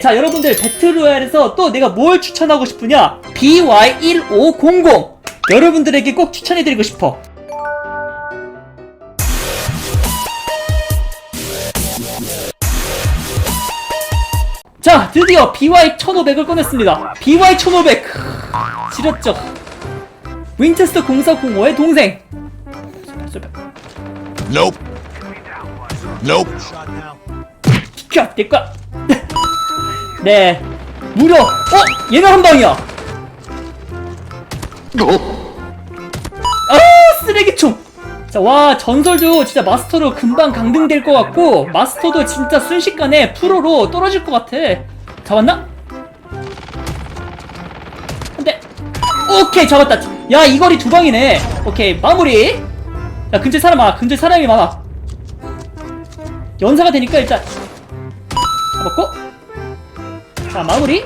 자 여러분들 배틀로얄에서 또 내가 뭘 추천하고 싶으냐? BY1500 여러분들에게 꼭 추천해드리고 싶어. 자 드디어 BY1500을 꺼냈습니다. BY1500 지렸죠? 윈체스터 0405의 동생. Nope. Nope. 내꺼 네. 무려 어? 얘는 한 방이야. 아 쓰레기총. 자와 전설도 진짜 마스터로 금방 강등될 것 같고 마스터도 진짜 순식간에 프로로 떨어질 것 같아. 잡았나? 안돼 오케이 잡았다. 야 이 거리 두 방이네. 오케이 마무리. 야 근처에 사람 많아 근처에 사람이 많아. 연사가 되니까 일단 잡았고 자 마무리.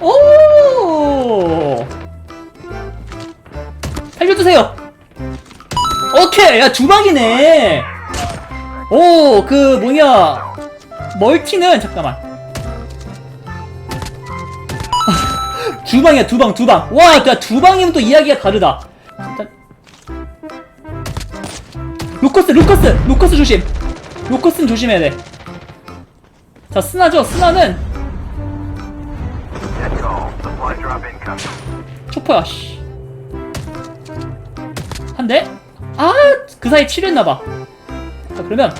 오! 살려주세요. 오케이! 야 주방이네. 오 그 뭐냐. 멀티는 잠깐만. 두방이야 두방 두방. 와야 두방이면 또 이야기가 다르다. 일단 로커스 로커스! 로커스 조심. 로커스는 조심해야 돼자 스나죠? 스나는 초포야 씨. 한 대? 아, 그 사이 치료했나 봐. 자, 그러면.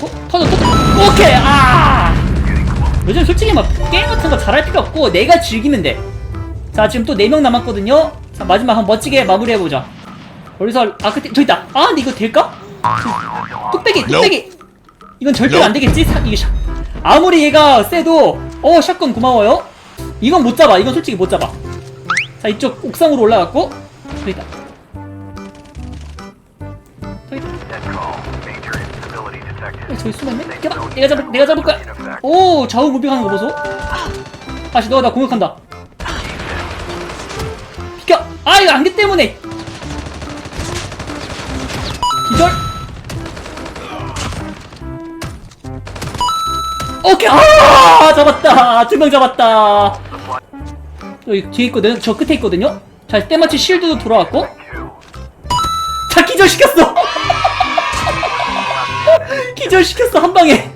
어? 터져, 터져. 오케이! 아! 요즘 솔직히 막 게임 같은 거 잘할 필요 없고, 내가 즐기면 돼. 자, 지금 또 4명 남았거든요? 자, 마지막 한번 멋지게 마무리해 보자. 여기서, 아, 그때, 저 있다. 아, 근데 이거 될까? 뚝배기, 뚝배기! 이건 절대 안 되겠지? 사, 이게 샷. 아무리 얘가 세도, 어, 샷건 고마워요? 이건 못 잡아. 이건 솔직히 못 잡아. 자, 이쪽 옥상으로 올라갔고, 저기 있다. 저기 있다. 어, 저기 숨었네? 내가, 내가 잡을, 내가 잡을 거야. 오, 좌우 무빙하는 거 보소. 다시 너가 나 공격한다. 비켜! 아, 이거 안개 때문에! 오케이! 아! 잡았다! 두 명 잡았다! 여기 뒤에 있거든? 저 끝에 있거든요? 자, 때마치 실드도 돌아왔고. 자, 기절시켰어! 기절시켰어, 한 방에!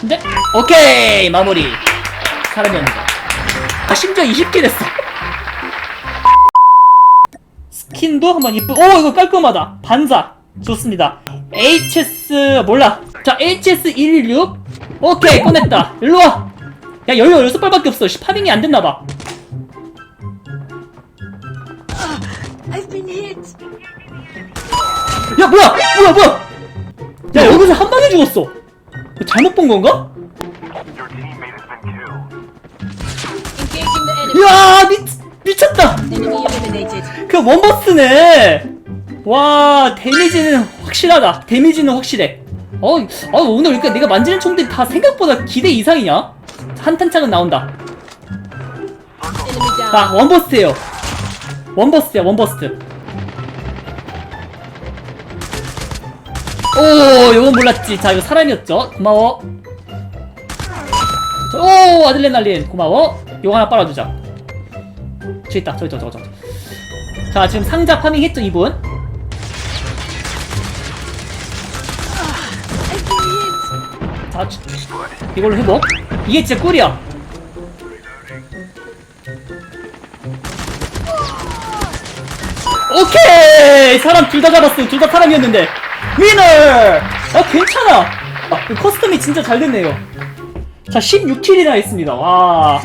근데, 오케이! 마무리! 사람이었는데. 아, 심지어 20킬 했어. 스킨도 한번 이쁘, 오, 이거 깔끔하다. 반사. 좋습니다. HS, 몰라. 자, HS116. 오케이, 꺼냈다. 일로 와. 야, 여유 6발밖에 없어. 씨, 파밍이 안 됐나봐. I've been hit. 야, 뭐야! 뭐야, 뭐야! 야, 여기서 한 방에 죽었어. 잘못 본 건가? 야, 미, 미쳤다! 그 원버스네. 와 데미지는 확실하다. 데미지는 확실해. 어, 어 오늘 그러니까 내가 만지는 총들이 다 생각보다 기대 이상이냐? 한탄창은 나온다. 자 원버스트예요. 원버스트야 원버스트. 오 이건 몰랐지. 자 이거 사람이었죠. 고마워. 저, 오 아들레날린 고마워. 이거 하나 빨아주자. 저기 있다. 저기 저기 저기 저기. 자 지금 상자 파밍 했죠 이분. 주- 이걸로 회복. 이게 진짜 꿀이야. 오케이! 사람 둘 다 잡았어. 둘다 사람이었는데. 위너! 아, 괜찮아. 아, 그 커스텀이 진짜 잘 됐네요. 자, 16킬이나 했습니다. 와.